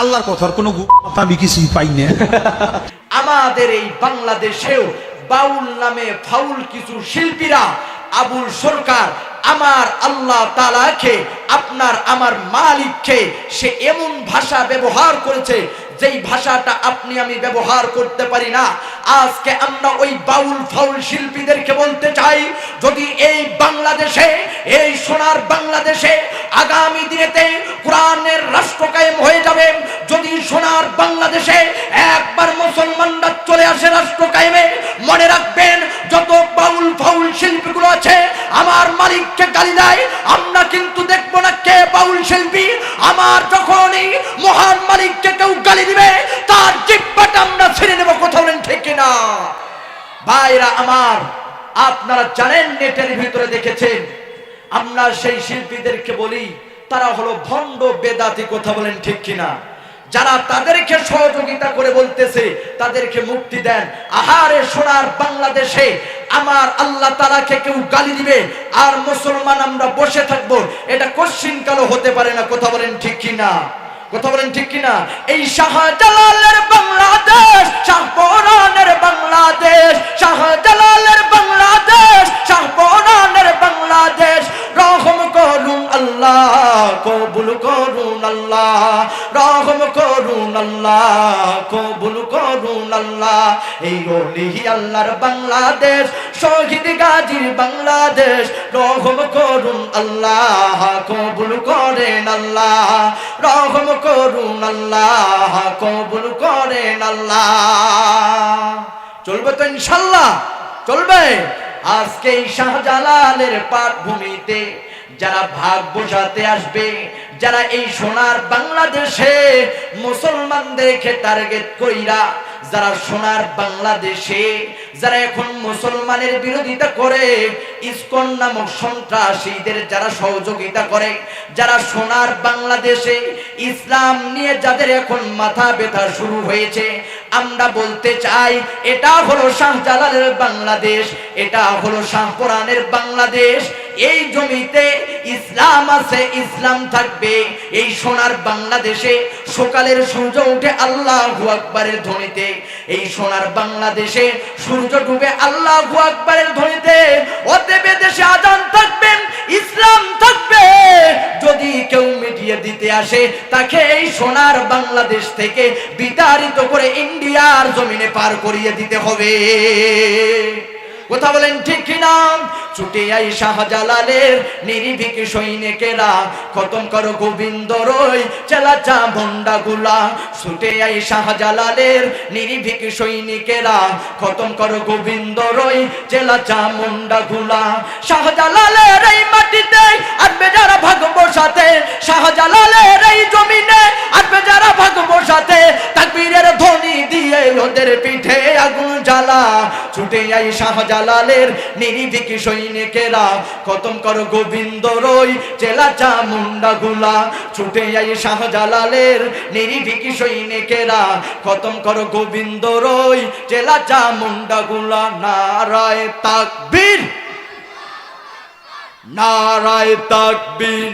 আল্লাহর কথার কোনো আমি কিছুই পাই না। আমাদের এই বাংলাদেশেও বাউল নামে ফাউল কিছু শিল্পীরা আবুল সরকার আমার আল্লাহ তালাকে আপনার আমার মালিককে, সে এমন ভাষা ব্যবহার করেছে যেই ভাষাটা আপনি আমি ব্যবহার করতে পারি না। আজকে আমরা ওই বাউল ফাউল শিল্পীদেরকে বলতে চাই, যদি এই বাংলাদেশে, এই সোনার বাংলাদেশে আগামী দিনেতে বাংলাদেশে একবার মুসলমানরা চলে আসে রাষ্ট্র কায়েমে, মনে রাখবেন, যত বাউল ফাউল শিল্পীগুলো আছে, আমার মালিককে গালি দেয়, আমরা কিন্তু দেখব না কে বাউল শিল্পী। আমার যখনই মহান মালিককে কেউ গালি দিবে, তার জিব্বাটা আমরা ছেড়ে নেব কোথাও ঠিক না ভাইরা আমার, আপনারা জানেন নেটের ভিতরে দেখেছেন, আমরা সেই শিল্পীদেরকে বলি, তারা হলো ভণ্ড বেদাতি, কথা বলেন ঠিক কিনা? যারা তাদেরকে সহযোগিতা করে বলতেছে, তাদেরকে মুক্তি দেন। আহারে সোনার বাংলাদেশে আমার আল্লাহ তালাকে কেউ গালি দিবে, আর মুসলমান আমরা বসে থাকব, এটা কশ্চিন কালো হতে পারে না, কথা বলেন ঠিক কিনা? কথা বলেন ঠিক কিনা? এই শাহজালালের কবুল করুন আল্লাহ, রহম করুন আল্লাহ, কবুল করুন আল্লাহ। এই ওলিহি আল্লাহর বাংলাদেশ, শহীদ গাজীর বাংলাদেশ, রহম করুন আল্লাহ, কবুল করেন আল্লাহ, রহম করুন আল্লাহ, কবুল করেন আল্লাহ। চলবে তো ইনশাল্লাহ, চলবে। আজকে শাহজালালের পাটভূমিতে যারা ভাগ বোঝাতে আসবে, যারা এই সোনার বাংলাদেশে মুসলমানদেরকে টার্গেট কইরা, যারা সোনার বাংলাদেশে, যারা এখন মুসলমানের বিরোধিতা করে, ইসকন নামক সন্ত্রাসীদের যারা সহযোগিতা করে, যারা সোনার বাংলাদেশে ইসলাম নিয়ে যাদের এখন মাথা ব্যথা শুরু হয়েছে আমরা বলতে চাই, এটা হলো শাহজালালের বাংলাদেশ, এটা হলো শাহপুরানের বাংলাদেশ। এই জমিতে ইসলাম আছে, ইসলাম থাকবে। এই সোনার বাংলাদেশে সকালের সূর্য উঠে আল্লাহ আকবরের ধ্বনিতে। এই সোনার বাংলাদেশে সূর্য ডুবে আল্লাহ আকবরের ধ্বনিতে। অতএবে দেশে আজান থাকবেন, ইসলাম থাকবে। মিটিয়ে দিতে আসে, তাকে এই সোনার বাংলাদেশ থেকে বিতাড়িত করে ইন্ডিয়ার জমিনে পার করিয়ে দিতে হবে। কথা বলেন ঠিক কিনা ছুটে আই শাহজালালের নিরিবিক সৈনিকেরা, খতম করো গোবিন্দ রই চেলাচা ভন্ডা গুলা। ছুটে আই শাহজালালের নিরিবিক সৈনিকেরা, খতম করো গোবিন্দ রই চেলাচা মুন্ডা গুলা। শাহজালালের এই মাটিতে আসবে যারা ভাগবো সাথে শাহজালালের এই জমিনে আসবে যারা ভাগবো সাথে, তাকবীরের ধ্বনি দিয়ে ওদের পিঠে আগুন জ্বালা। ছুটে আই শাহজালালের নিরিবিক সৈনিকেরা, খতম করো গোবিন্দ রই চেলা চামুন্ডা গুলা। ছুটে আই শাহজালালের নিরিবিক সৈনিকেরা, খতম করো গোবিন্দ রই চেলা চামুন্ডা গুলা। নারায় তাকবীর নারায় তাকবীর।